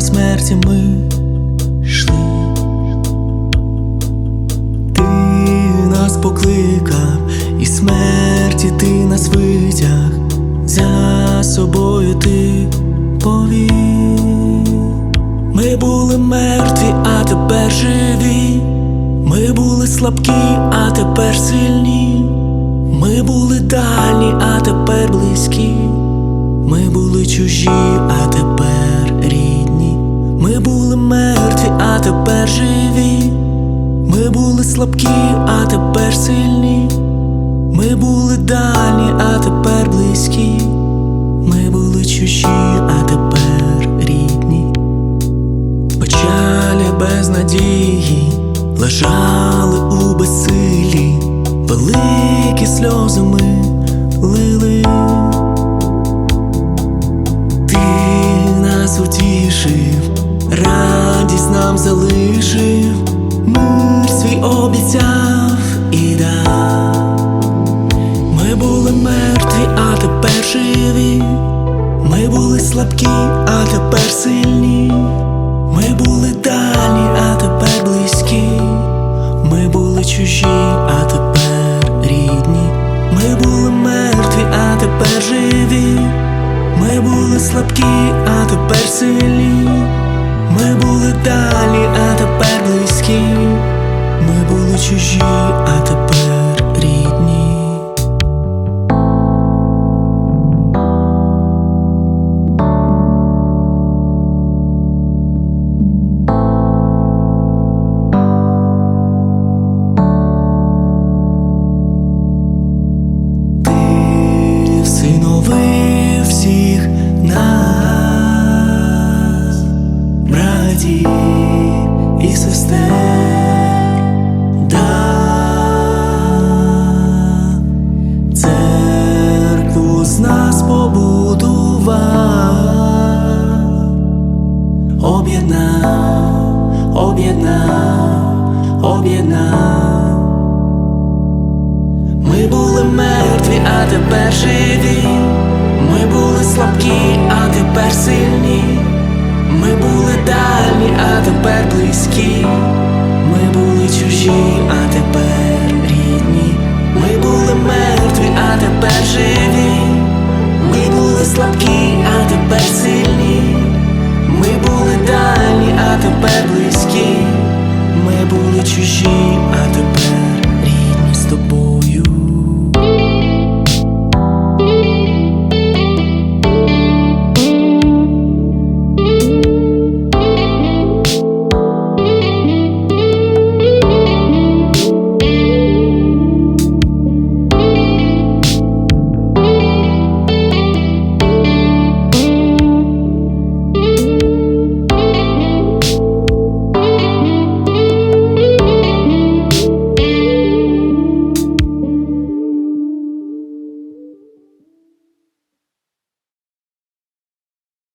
серці ми йшли. Ти нас покликав, і смерті ти нас витяг, за собою ти повів. Ми були мертві, а тепер живі. Ми були слабкі, а тепер сильні. Ми були дальні, а тепер близькі. Ми були чужі, а тепер тепер живі. Ми були слабкі, а тепер сильні. Ми були дальні, а тепер близькі. Ми були чужі, а тепер рідні. Печалі без надії лежали у безсилі, великі сльози ми лили. Ти нас радість нам залишив, мир свій обіцяв і дав. Ми були мертві, а тепер живі. Ми були слабкі, а тепер сильні. Ми були дальні, а тепер близькі. Ми були чужі, а тепер рідні. Ми були мертві, а тепер живі. Ми були слабкі, а тепер сильні. Ми були далі, а тепер близькі. Ми були чужі, а тепер рідні. Ти всиновив всіх нас, братів і сестер, да, церкву з нас побудував, об'єднав, об'єднав, об'єднав. Ми були мертві, а тепер живі. Ми були слабкі, а тепер сильні дальні, а тепер близькі. Ми були чужі, а тепер рідні. Ми були мертві, а тепер живі. Ми були слабкі, а тепер сильні. Ми були дальні, а тепер близькі. Ми були чужі.